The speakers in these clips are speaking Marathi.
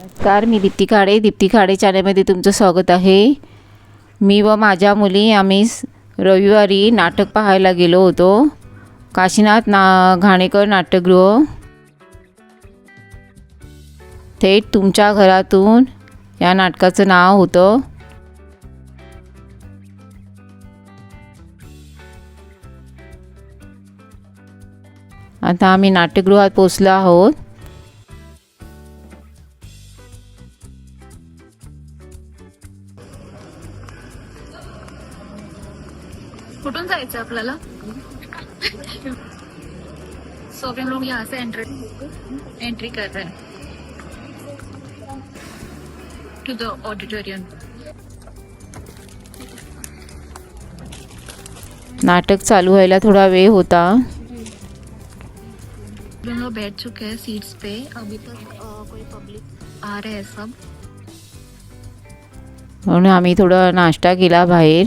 नमस्कार मी दीप्ती खाडे. दीप्ती खाडे चॅनलमध्ये तुमचं स्वागत आहे. मी व माझ्या मुली आम्ही रविवारी नाटक पाहायला गेलो होतो. काशीनाथ ना घाणेकर नाट्यगृह. थेट तुमच्या घरातून या नाटकाचं नाव होतं. आता आम्ही नाट्यगृहात पोचलो आहोत. कुठून जायचं आपल्याला? सो हम लोग यहाँ से एंट्री एंट्री कर रहे हैं टू द ऑडिटोरियम नाटक चालू व्हायला थोडा वेळ होता. हम लोग बैठ चुके हैं सीट्स पे. अभी तक कोई पब्लिक आ रहे हैं सब. म्हणून आम्ही थोडं नाश्ता केला बाहेर.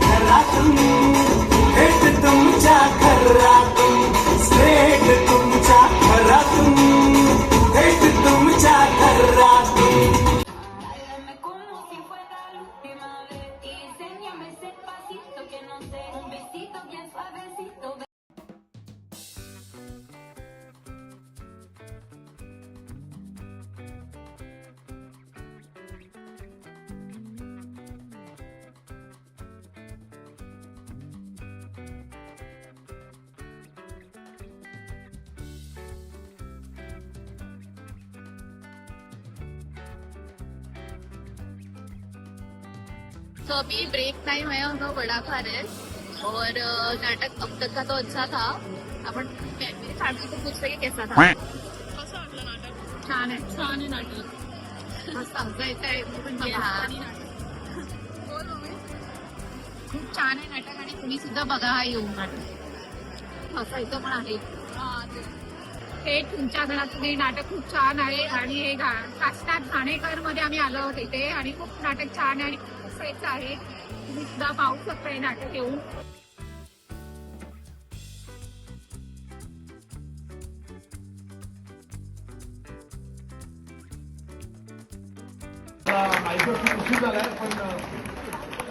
घरातून भेट तुमच्या घरात. तो अभी ब्रेक टाइम है हम लोग बड़ा खा रहे हैं। और नाटक अब तक का तो अच्छा था। आपण मेरी फॅमिली को पूछ रहे कैसा था। कसं वाटलं नाटक? छान आहे छान आहे नाटक। मस्त हसायचं आहे पण आणि. खूप छान आहे नाटक आणि तुम्ही सुद्धा बघा हा येऊन नाटक. हसायचं पण आहे. हे तुमच्या घरातून हे नाटक खूप छान आहे आणि हे गा- काशीनाथ घाणेकरमध्ये आम्ही आलो आहोत इथे आणि खूप नाटक छान आहे आणि खूप आहे. तुम्ही सुद्धा पाहू शकता नाटक येऊन. उशीर झालाय पण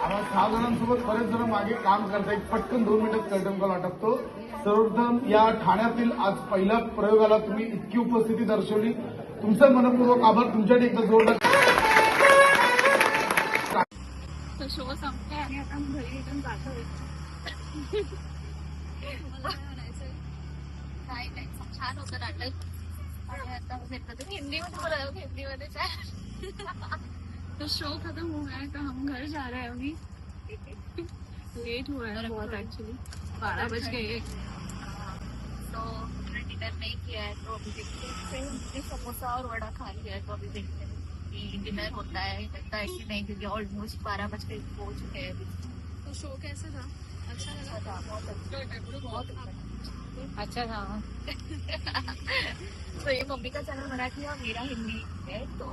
आम्हाला सहा जणांसोबत बरेच जण मागे काम करता करतायत. पटकन दोन मिनिटात कर्टन कॉल आटपतो. सर्वप्रथम या ठाण्यातील आज पहिल्या प्रयोगाला तुम्ही इतकी उपस्थिती दर्शवली. तुमचं मनपूर्वक आभार. तुमच्याकडे एकदा जोडला तो शो संपते आणि आता घरी रिटर्न जातोय काय नाही छान होतं नाटक. आणि आता हिंदीमध्ये तो शो खत्म हुआ है तो हम घर जा रहे हैं अभी. लेट हुआ है बहुत एक्चुअली बारह बज गए तो डिनर नहीं किया है तो अभी देखते हैं. समोसा और वड़ा खा लिया है तो अभी देखते हैं. कि डिनर होता है लगता है कि नहीं क्योंकि ऑलमोस्ट बारह बज के हो चुके हैं अभी। तो शो कैसा था? अच्छा लगा। था बहुत अच्छा। बहुत अच्छा था। तो ये मम्मी का चैनल मराठी और मेरा हिंदी है तो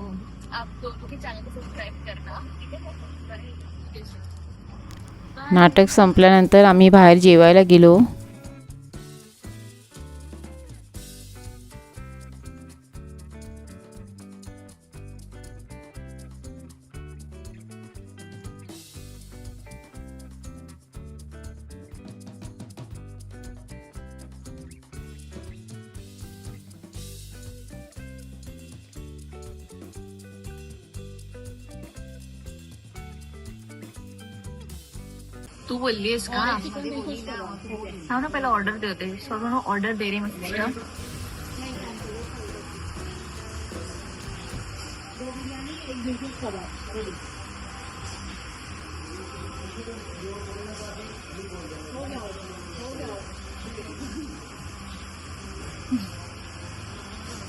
आप दोनों के चैनल को सब्सक्राइब करना ठीक है? नाटक संपल्यानंतर आम्ही बाहेर जेवायला गेलो. तू बोललीस का हा ना पहिला ऑर्डर देते सगळं ऑर्डर दे रे मस्त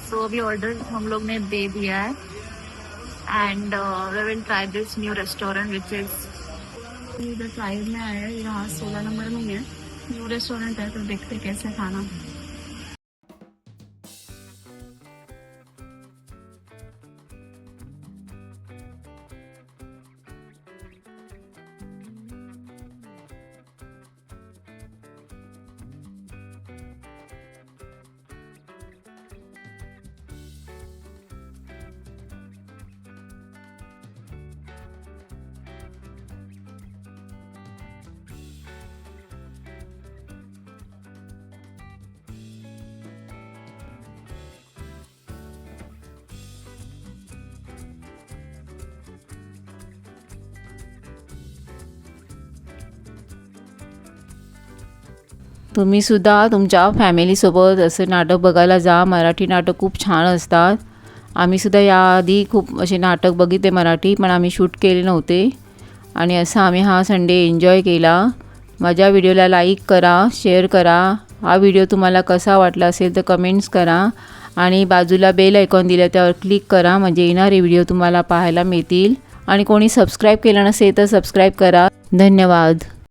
सो अभी ऑर्डर हम लोग ने दे दिया है। And we will try this new restaurant which is इधर ट्राइब में आया है यहाँ सोलह नंबर में ही है। न्यू रेस्टोरेंट है तो देखते कैसे खाना। तुम्हीसुद्धा तुमच्या फॅमिलीसोबत असं नाटक बघायला जा. मराठी नाटक खूप छान असतात. आम्हीसुद्धा याआधी खूप असे नाटक बघितले मराठी पण आम्ही शूट केले नव्हते. आणि असं आम्ही हा संडे एन्जॉय केला. माझ्या व्हिडिओला लाईक करा शेअर करा. हा व्हिडिओ तुम्हाला कसा वाटला असेल तर कमेंट्स करा. आणि बाजूला बेल ऐकॉन दिलं त्यावर क्लिक करा म्हणजे येणारे व्हिडिओ तुम्हाला पाहायला मिळतील. आणि कोणी सबस्क्राईब केलं नसेल तर सबस्क्राईब करा. धन्यवाद.